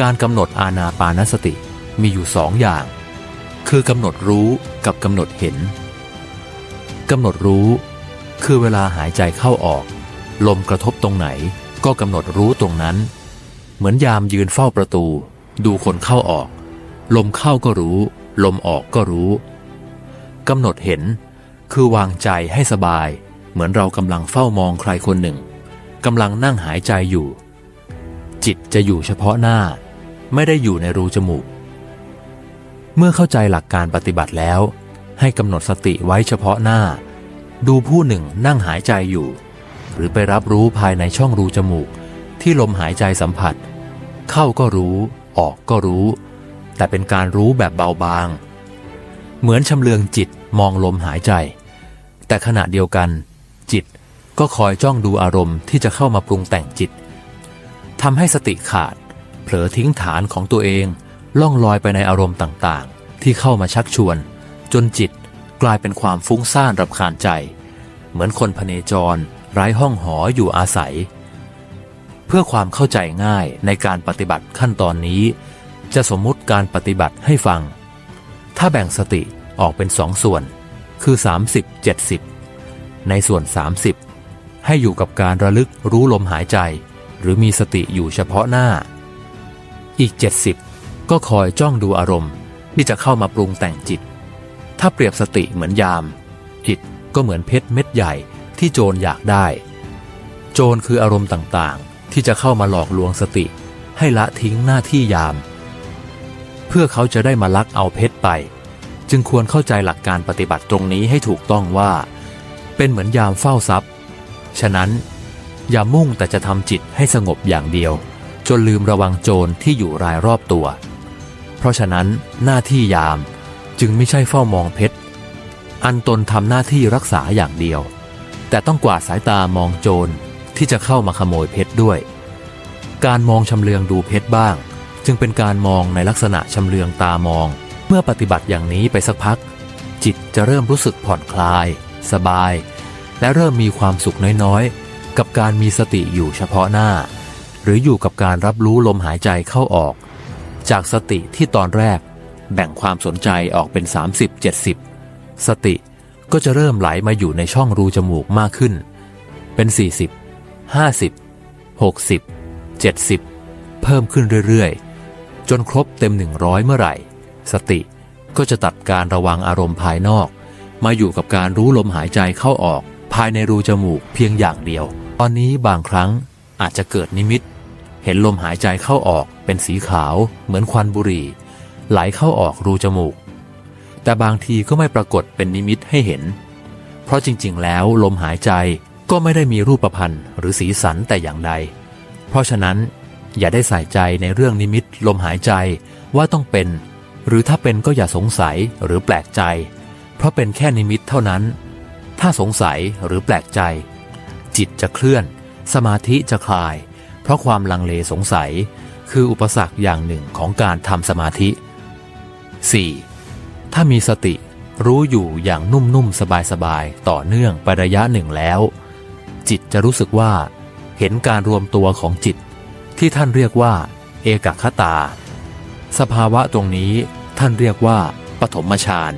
การกำหนดอาณาปานสติมีอยู่สองอย่าง คือกำหนดรู้กับกำหนดเห็นกำหนดรู้ คือเวลาหายใจเข้าออก ลมกระทบตรงไหนก็กำหนดรู้ตรงนั้น เหมือนยามยืนเฝ้าประตู ดูคนเข้าออก ลมเข้าก็รู้ ลมออกก็รู้กำหนดเห็น คือวางใจให้สบาย เหมือนเรากำลังเฝ้ามองใครคนหนึ่งกำลังนั่งหายใจอยู่ จิตจะอยู่เฉพาะหน้า ไม่ได้อยู่ในรูจมูก เมื่อเข้าใจหลักการปฏิบัติแล้ว ให้กำหนดสติไว้เฉพาะหน้า ดูผู้หนึ่งนั่งหายใจอยู่ หรือไปรับรู้ภายในช่องรูจมูก ที่ลมหายใจสัมผัส เข้าก็รู้ ออกก็รู้ แต่เป็นการรู้แบบเบาบาง เหมือนชำเลืองจิตมองลมหายใจ แต่ขณะเดียวกัน จิตก็คอยจ้องดูอารมณ์ที่จะเข้ามาปรุงแต่งจิตทำให้สติขาด ผลอทิ้งฐานของตัวเอง ล่องลอยไปในอารมณ์ต่างๆ ที่เข้ามาชักชวน จนจิตกลายเป็นความฟุ้งซ่านรำคาญใจ เหมือนคนพเนจรไร้ห้องหออยู่อาศัย เพื่อความเข้าใจง่ายในการปฏิบัติขั้นตอนนี้ จะสมมุติการปฏิบัติให้ฟัง ถ้าแบ่งสติออกเป็นสองส่วน คือ 30 70 ในส่วน 30 ให้อยู่กับการระลึกรู้ลมหายใจ หรือมีสติอยู่เฉพาะหน้า อีก 70 ก็คอยจ้องดูอารมณ์ ที่จะเข้ามาปรุงแต่งจิต ถ้าเปรียบสติเหมือนยาม จิตก็เหมือนเพชรเม็ดใหญ่ที่โจรอยากได้ โจรคืออารมณ์ต่างๆ ที่จะเข้ามาหลอกลวงสติ ให้ละทิ้งหน้าที่ยาม เพื่อเขาจะได้มาลักเอาเพชรไป จึงควรเข้าใจหลักการปฏิบัติตรงนี้ให้ถูกต้องว่า เป็นเหมือนยามเฝ้าทรัพย์ ฉะนั้นอย่ามุ่งแต่จะทำจิตให้สงบอย่างเดียว จนลืมระวังโจรที่อยู่รายรอบตัว เพราะฉะนั้นหน้าที่ยามจึงไม่ใช่เฝ้ามองเพชร อันตนทำหน้าที่รักษาอย่างเดียว แต่ต้องกวาดสายตามองโจรที่จะเข้ามาขโมยเพชรด้วย การมองชำเลืองดูเพชรบ้าง จึงเป็นการมองในลักษณะชำเลืองตามอง เมื่อปฏิบัติอย่างนี้ไปสักพัก จิตจะเริ่มรู้สึกผ่อนคลาย สบาย และเริ่มมีความสุขน้อยๆ กับการมีสติอยู่เฉพาะหน้า หรืออยู่กับการรับรู้ลมหายใจเข้าออก จากสติที่ตอนแรกแบ่งความสนใจออกเป็น 30-70 สติก็จะเริ่มไหลมาอยู่ในช่องรูจมูกมากขึ้น เป็น 40 50 60 70 เพิ่มขึ้นเรื่อยๆ จนครบเต็ม 100 เมื่อไหร่ สติก็จะตัดการระวังอารมณ์ภายนอก มาอยู่กับการรู้ลมหายใจเข้าออกภายในรูจมูกเพียงอย่างเดียว ตอนนี้บางครั้ง อาจจะเกิดนิมิต เห็นลมหายใจเข้าออกเป็นสีขาว เหมือนควันบุหรี่ ไหลเข้าออกรูจมูก แต่บางทีก็ไม่ปรากฏเป็นนิมิตให้เห็น เพราะจริงๆ แล้วลมหายใจก็ไม่ได้มีรูปพันธ์หรือสีสันแต่อย่างใด เพราะฉะนั้นอย่าได้ใส่ใจในเรื่องนิมิตลมหายใจว่าต้องเป็น หรือถ้าเป็นก็อย่าสงสัยหรือแปลกใจ เพราะเป็นแค่นิมิตเท่านั้น ถ้าสงสัยหรือแปลกใจ จิตจะเคลื่อน สมาธิจะคลาย เพราะความลังเลสงสัย คืออุปสรรคอย่างหนึ่งของการทำสมาธิ 4. ถ้ามีสติรู้อยู่อย่างนุ่มๆ สบายๆ ต่อเนื่องไประยะหนึ่งแล้ว จิตจะรู้สึกว่า เห็นการรวมตัวของจิต ที่ท่านเรียกว่า เอกคตา สภาวะตรงนี้ท่านเรียกว่า ปฐมฌาน